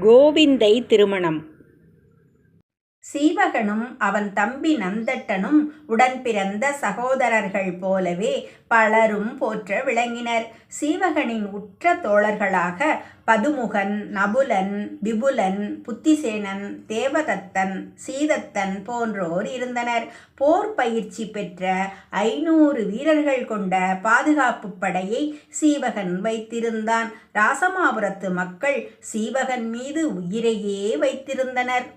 கோவிந்தை திருமணம். சீவகனும் அவன் தம்பி நந்தட்டனும் உடன் பிறந்த சகோதரர்கள் போலவே பலரும் போற்ற விளங்கினர். சீவகனின் உற்ற தோழர்களாக பதுமுகன் நபுலன் விபுலன் புத்திசேனன் தேவதத்தன் சீதத்தன் போன்றோர் இருந்தனர். போர் பயிற்சி பெற்ற ஐநூறு வீரர்கள் கொண்ட பாதுகாப்பு படையை சீவகன் வைத்திருந்தான். ராசமாபுரத்து மக்கள் சீவகன் மீது உயிரையே வைத்திருந்தனர்.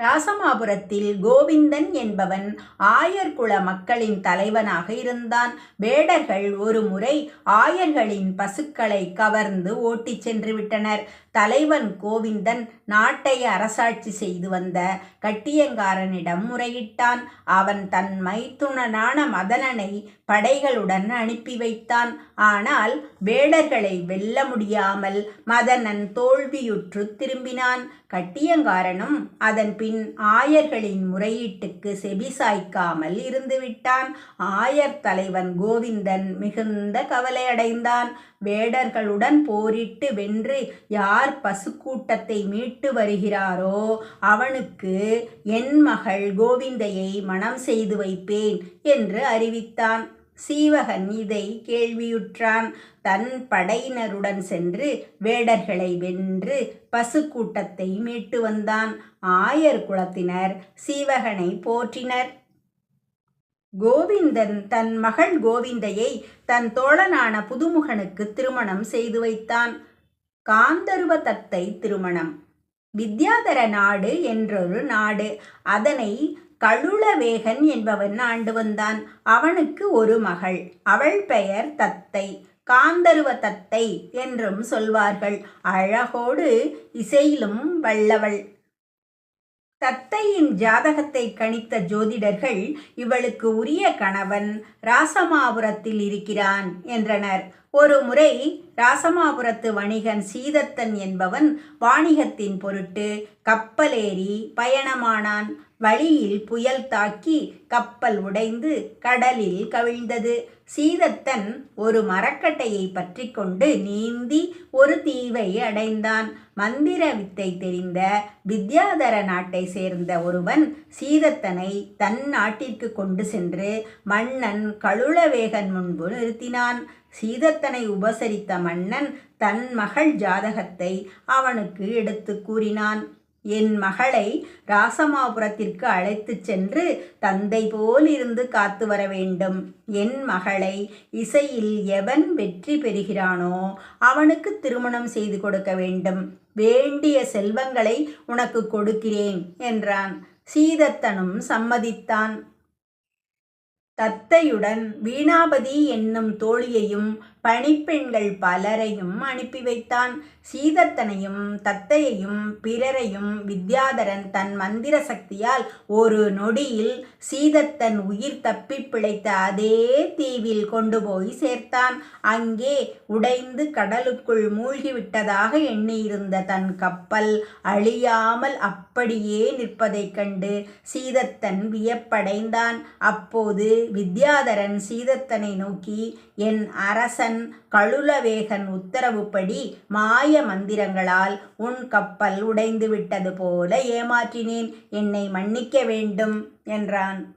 ராசமாபுரத்தில் கோவிந்தன் என்பவன் ஆயர்குல மக்களின் தலைவனாக இருந்தான். வேடர்கள் ஒரு முறை ஆயர்களின் பசுக்களை கவர்ந்து ஓட்டிச் சென்று விட்டனர். தலைவன் கோவிந்தன் நாட்டை அரசாட்சி செய்து வந்த கட்டியங்காரனிடம் முறையிட்டான். அவன் தன் மைத்துனனான மதனனை படைகளுடன் அனுப்பி வைத்தான். ஆனால் வேடர்களை வெல்ல முடியாமல் மதனன் தோல்வியுற்று திரும்பினான். கட்டியங்காரனும் அதன் பின் ஆயர்களின் முறையீட்டுக்கு செபிசாய்க்காமல் இருந்துவிட்டான். ஆயர் தலைவன் கோவிந்தன் மிகுந்த கவலையடைந்தான். வேடர்களுடன் போரிட்டு வென்று யார் பசுக்கூட்டத்தை மீட்டு வருகிறாரோ அவனுக்கு என் மகள் கோவிந்தையை மணம் செய்து வைப்பேன் என்று அறிவித்தான். சீவகன் இதை கேள்வியுற்றான். தன் படையினருடன் சென்று வேடர்களை வென்று பசுக்கூட்டத்தை மீட்டு வந்தான். ஆயர் குலத்தினர் சீவகனை போற்றினர். கோவிந்தன் தன் மகள் கோவிந்தையை தன் தோழனான புதுமுகனுக்கு திருமணம் செய்து வைத்தான். காந்தர்வ தத்தை திருமணம். வித்யாதர நாடு என்றொரு நாடு. அதனை கழுளவேகன் என்பவன் ஆண்டு வந்தான் அவனுக்கு ஒரு மகள். அவள் பெயர் தத்தை. காந்தருவ தத்தை என்றும் சொல்வார்கள். அழகோடு இசையிலும் வல்லவள். தத்தையின் ஜாதகத்தை கணித்த ஜோதிடர்கள் இவளுக்கு உரிய கணவன் ராசமாபுரத்தில் இருக்கிறான் என்றனர். ஒரு முறை ராசமாபுரத்து வணிகன் சீதத்தன் என்பவன் வாணிகத்தின் பொருட்டு கப்பலேறி பயணமானான். வழியில் புயல் தாக்கி கப்பல் உடைந்து கடலில் கவிழ்ந்தது. சீதத்தன் ஒரு மரக்கட்டையை பற்றி கொண்டு நீந்தி ஒரு தீவை அடைந்தான். மந்திர வித்தை தெரிந்த வித்யாதர நாட்டை சேர்ந்த ஒருவன் சீதத்தனை தன் நாட்டிற்கு கொண்டு சென்று மன்னன் கழுளவேகன் முன்பு நிறுத்தினான். சீதத்தனை உபசரித்த மன்னன் தன் மகள் ஜாதகத்தை அவனுக்கு எடுத்து கூறினான். என் மகளை ராசமாபுரத்திற்கு அழைத்துச் சென்று தந்தை போல் இருந்து காத்து வர வேண்டும். என் மகளை இசையில் எவன் வெற்றி பெறுகிறானோ அவனுக்கு திருமணம் செய்து கொடுக்க வேண்டும். வேண்டிய செல்வங்களை உனக்கு கொடுக்கிறேன் என்றான். சீதத்தனும் சம்மதித்தான். தத்தையுடன் வீணாபதி என்னும் தோழியையும் பணிப்பெண்கள் பலரையும் அனுப்பி வைத்தான். சீதத்தனையும் தத்தையையும் பிறரையும் வித்யாதரன் தன் மந்திர சக்தியால் ஒரு நொடியில் சீதத்தன் உயிர் தப்பி பிழைத்த அதே தீவில் கொண்டு போய் சேர்த்தான். அங்கே உடைந்து கடலுக்குள் மூழ்கிவிட்டதாக எண்ணியிருந்த தன் கப்பல் அழியாமல் அப்படியே நிற்பதைக் கண்டு சீதத்தன் வியப்படைந்தான். அப்போது வித்யாதரன் சீதத்தனை நோக்கி என் அரசன் கழுலவேகன் உத்தரவுப்படி மாய மந்திரங்களால் உன் கப்பல் உடைந்து விட்டது போல ஏமாற்றினேன். என்னை மன்னிக்க வேண்டும் என்றான்.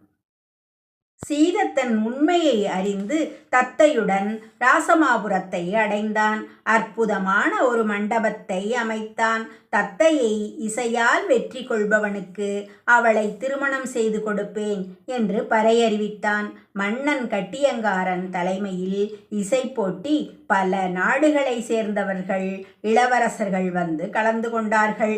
சீதத்தன் உண்மையை அறிந்து தத்தையுடன் ராசமாபுரத்தை அடைந்தான். அற்புதமான ஒரு மண்டபத்தை அமைத்தான். தத்தையை இசையால் வெற்றி கொள்பவனுக்கு அவளை திருமணம் செய்து கொடுப்பேன் என்று பறையறிவித்தான். மன்னன் கட்டியங்காரன் தலைமையில் இசை போட்டி பல நாடுகளை சேர்ந்தவர்கள் இளவரசர்கள் வந்து கலந்து கொண்டார்கள்.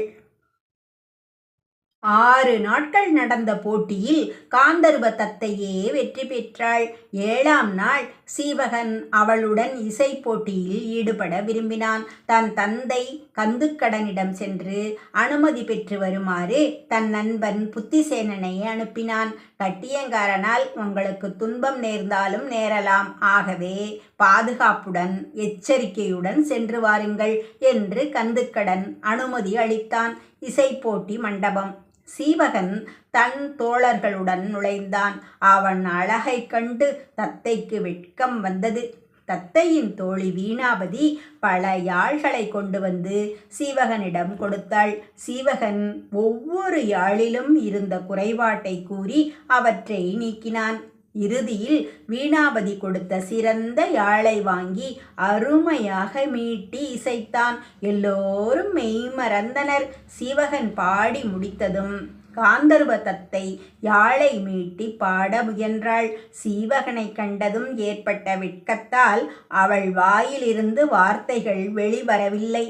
ஆறு நாட்கள் நடந்த போட்டியில் காந்தர்வ தத்தையே வெற்றி பெற்றாள். ஏழாம் நாள் சீவகன் அவளுடன் இசை போட்டியில் ஈடுபட விரும்பினான். தன் தந்தை கந்துக்கடனிடம் சென்று அனுமதி பெற்று வருமாறு தன் நண்பன் புத்திசேனனை அனுப்பினான். கட்டியங்காரனால் உங்களுக்கு துன்பம் நேர்ந்தாலும் நேரலாம். ஆகவே பாதுகாப்புடன் எச்சரிக்கையுடன் சென்று வாருங்கள் என்று கந்துக்கடன் அனுமதி அளித்தான். இசை போட்டி மண்டபம் சீவகன் தன் தோழர்களுடன் நுழைந்தான். அவன் அழகை கண்டு தத்தைக்கு வெட்கம் வந்தது. தத்தையின் தோழி வீணாபதி பல யாழ்களை கொண்டு வந்து சீவகனிடம் கொடுத்தாள். சீவகன் ஒவ்வொரு யாழிலும் இருந்த குறைபாட்டை கூறி அவற்றை நீக்கினான். இறுதியில் வீணாபதி கொடுத்த சிறந்த யாழை வாங்கி அருமையாக மீட்டி இசைத்தான். எல்லோரும் மெய்மறந்தனர். சீவகன் பாடி முடித்ததும் காந்தர்வ தத்தை யாழை மீட்டி பாட முயன்றாள். சீவகனை கண்டதும் ஏற்பட்ட வெட்கத்தால் அவள் வாயிலிருந்து வார்த்தைகள் வெளிவரவில்லை.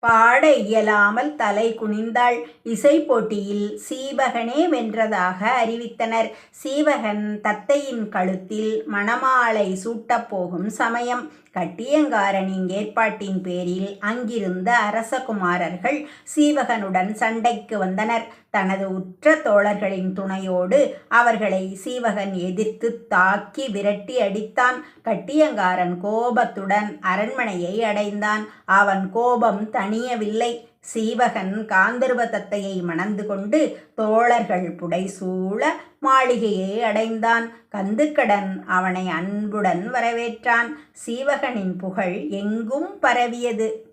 பாட இயலாமல் தலை குனிந்தாள். இசை போட்டியில் சீவகனே வென்றதாக அறிவித்தனர். சீவகன் தத்தையின் கழுத்தில் மணமாலை சூட்டப் போகும் சமயம். கட்டியங்காரனின் ஏற்பாட்டின் பேரில் அங்கிருந்த அரசகுமாரர்கள் சீவகனுடன் சண்டைக்கு வந்தனர். தனது உற்ற தோழர்களின் துணையோடு அவர்களை சீவகன் எதிர்த்து தாக்கி விரட்டி அடித்தான். கட்டியங்காரன் கோபத்துடன் அரண்மனையை அடைந்தான். அவன் கோபம் தணியவில்லை. சீவகன் காந்தர்வ தத்தையை மணந்து கொண்டு தோழர்கள் புடைசூழ மாளிகையை அடைந்தான். கந்துக்கடன் அவனை அன்புடன் வரவேற்றான். சீவகனின் புகழ் எங்கும் பரவியது.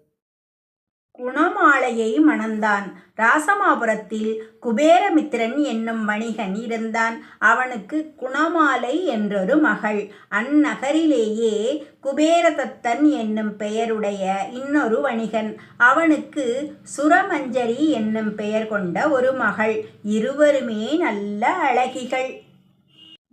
குணமாலையை மணந்தான் ராசமாபுரத்தில் குபேரமித்திரன் என்னும் வணிகன் இருந்தான். அவனுக்கு குணமாலை என்றொரு மகள். அந்நகரிலேயே குபேரதத்தன் என்னும் பெயருடைய இன்னொரு வணிகன். அவனுக்கு சுரமஞ்சரி என்னும் பெயர் கொண்ட ஒரு மகள். இருவருமே நல்ல அழகிகள்.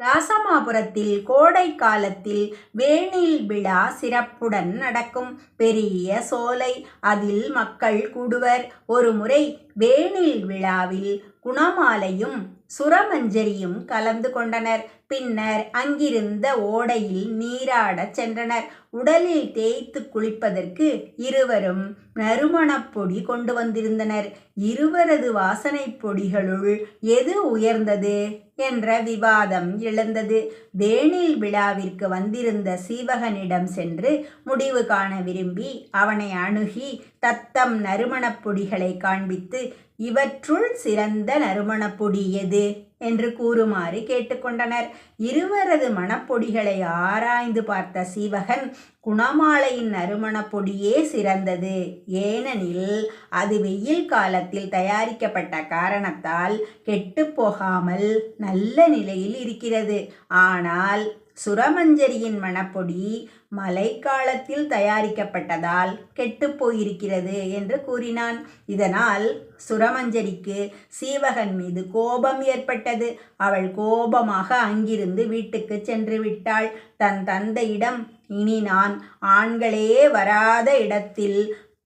ராசமாபுரத்தில் கோடை காலத்தில் வேணில் விழா சிறப்புடன் நடக்கும். பெரிய சோலை அதில் மக்கள் கூடுவர். ஒரு முறை வேணில் விழாவில் குணமாலையும் சுரமஞ்சரியும் கலந்து கொண்டனர். பின்னர் அங்கிருந்த ஓடையில் நீராடச் சென்றனர். உடலில் தேய்த்து குளிப்பதற்கு இருவரும் நறுமணப்பொடி கொண்டு வந்திருந்தனர். இருவரது வாசனைப் பொடிகளுள் எது உயர்ந்தது என்ற விவாதம் எழுந்தது. வேணில் விழாவிற்கு வந்திருந்த சீவகனிடம் சென்று முடிவு காண விரும்பி அவனை அணுகி தத்தம் நறுமணப்பொடிகளை காண்பித்து இவற்றுள் சிறந்த நறுமணப்பொடி எது? என்று கூறுமாறு கேட்டுக்கொண்டனர். இருவரது மணப்பொடிகளை ஆராய்ந்து பார்த்த சீவகன் குணமாலையின் நறுமணப் பொடியே சிறந்தது. ஏனெனில் அது வெயில் காலத்தில் தயாரிக்கப்பட்ட காரணத்தால் கெட்டுப்போகாமல் நல்ல நிலையில் இருக்கிறது. ஆனால் சுரமஞ்சரியின் மணப்பொடி மழைக்காலத்தில் தயாரிக்கப்பட்டதால் கெட்டுப் போயிருக்கிறது என்று கூறினான். இதனால் சுரமஞ்சரிக்கு சீவகன் மீது கோபம் ஏற்பட்டது. அவள் கோபமாக அங்கிருந்து வீட்டுக்கு சென்று விட்டாள். தன் தந்தையிடம் இனி நான் ஆண்களே வராத இடத்தில்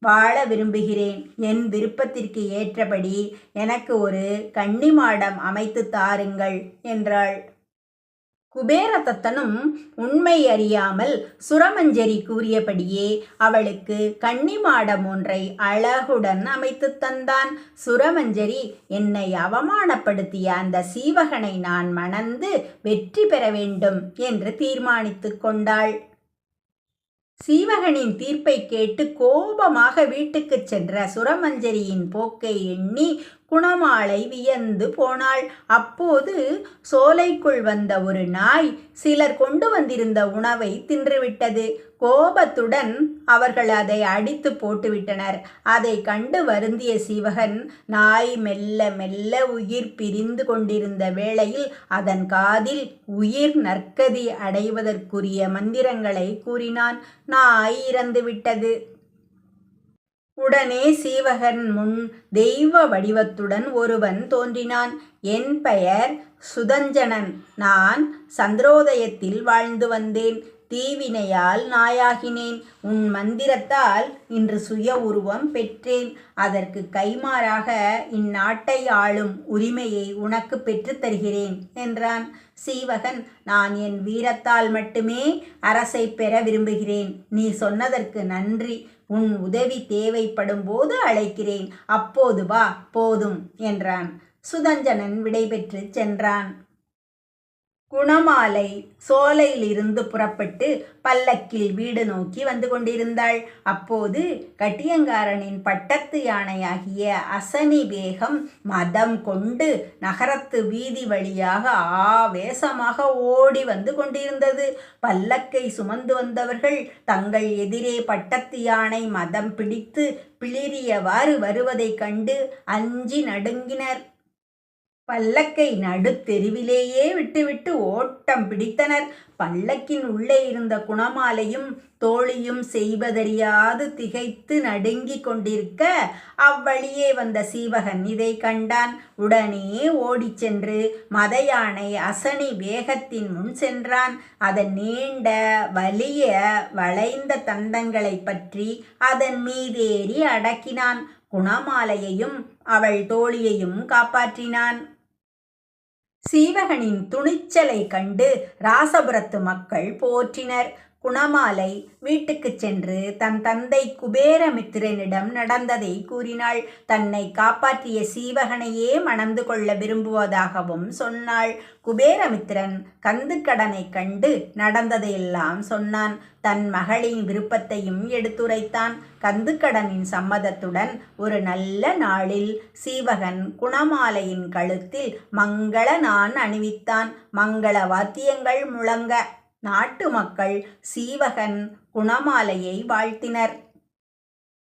வாழ விரும்புகிறேன். என் விருப்பத்திற்கு ஏற்றபடி எனக்கு ஒரு கன்னிமாடம் அமைத்து தாருங்கள் என்றாள். குபேரதத்தனும் உண்மை அறியாமல் சுரமஞ்சரி கூறியபடியே அவளுக்கு கன்னிமாடம் ஒன்றை அழகுடன் அமைத்து தந்தான். சுரமஞ்சரி என்னை அவமானப்படுத்திய அந்த சீவகனை நான் மணந்து வெற்றி பெற வேண்டும் என்று தீர்மானித்து கொண்டாள். சீவகனின் தீர்ப்பை கேட்டு கோபமாக வீட்டுக்குச் சென்ற சுரமஞ்சரியின் போக்கை எண்ணி குணமாலை வியந்து போனாள். அப்போது சோலைக்குள் வந்த ஒரு நாய் சிலர் கொண்டு வந்திருந்த உணவை தின்றுவிட்டது. கோபத்துடன் அவர்கள் அதை அடித்து போட்டுவிட்டனர். அதை கண்டு வருந்திய சிவகன் நாய் மெல்ல மெல்ல உயிர் பிரிந்து கொண்டிருந்த வேளையில் அதன் காதில் உயிர் நற்கதி அடைவதற்குரிய மந்திரங்களை கூறினான். நாய் இறந்துவிட்டது. உடனே சீவகன் முன் தெய்வ வடிவத்துடன் ஒருவன் தோன்றினான். என் பெயர் சுதஞ்சனன் நான் சந்திரோதயத்தில் வாழ்ந்து வந்தேன். தீவினையால் நாயாகினேன். உன் மந்திரத்தால் இன்று சுய உருவம் பெற்றேன். அதற்கு கைமாறாக இந்நாட்டை ஆளும் உரிமையை உனக்கு பெற்றுத் தருகிறேன் என்றான். சீவகன் நான் என் வீரத்தால் மட்டுமே அரசை பெற விரும்புகிறேன். நீ சொன்னதற்கு நன்றி. உன் உதவி தேவைப்படும் போது அழைக்கிறேன். அப்போது வா போதும் என்றான். சுதஞ்சனன் விடைபெற்று சென்றான். குணமாலை சோலையிலிருந்து புறப்பட்டு பல்லக்கில் வீடு நோக்கி வந்து கொண்டிருந்தாள். அப்போது கட்டியங்காரனின் பட்டத்து யானையாகிய அசனி வேகம் மதம் கொண்டு நகரத்து வீதி வழியாக ஆவேசமாக ஓடி வந்து கொண்டிருந்தது. பல்லக்கை சுமந்து வந்தவர்கள் தங்கள் எதிரே பட்டத்து யானை மதம் பிடித்து பிளிரியவாறு வருவதைக் கண்டு அஞ்சி நடுங்கினர். பல்லக்கை நடுத்தெருவிலேயே விட்டுவிட்டு ஓட்டம் பிடித்தனர். பல்லக்கின் உள்ளே இருந்த குணமாலையும் தோழியும் செய்வதறியாது திகைத்து நடுங்கிக் கொண்டிருக்க அவ்வழியே வந்த சீவகன் இதை கண்டான். உடனே ஓடிச் சென்று மதயானை அசனி வேகத்தின் முன் சென்றான். அதன் நீண்ட வலிய வளைந்த தந்தங்களைப் பற்றி அதன் மீதேறி அடக்கினான். குணமாலையையும் அவள் தோழியையும் காப்பாற்றினான். சீவகனின் துணிச்சலை கண்டு ராசபுரத்து மக்கள் போற்றினர். குணமாலை வீட்டுக்குச் சென்று தன் தந்தை குபேரமித்திரனிடம் நடந்ததை கூறினாள். தன்னை காப்பாற்றிய சீவகனையே மணந்து கொள்ள விரும்புவதாகவும் சொன்னாள். குபேரமித்திரன் கந்துக்கடனை கண்டு நடந்ததையெல்லாம் சொன்னான். தன் மகளின் விருப்பத்தையும் எடுத்துரைத்தான். கந்துக்கடனின் சம்மதத்துடன் ஒரு நல்ல நாளில் சீவகன் குணமாலையின் கழுத்தில் மங்கள நான் அணிவித்தான். மங்கள வாத்தியங்கள் முழங்க நாட்டு மக்கள் சீவகன் குணமாலையை வாழ்த்தினர்.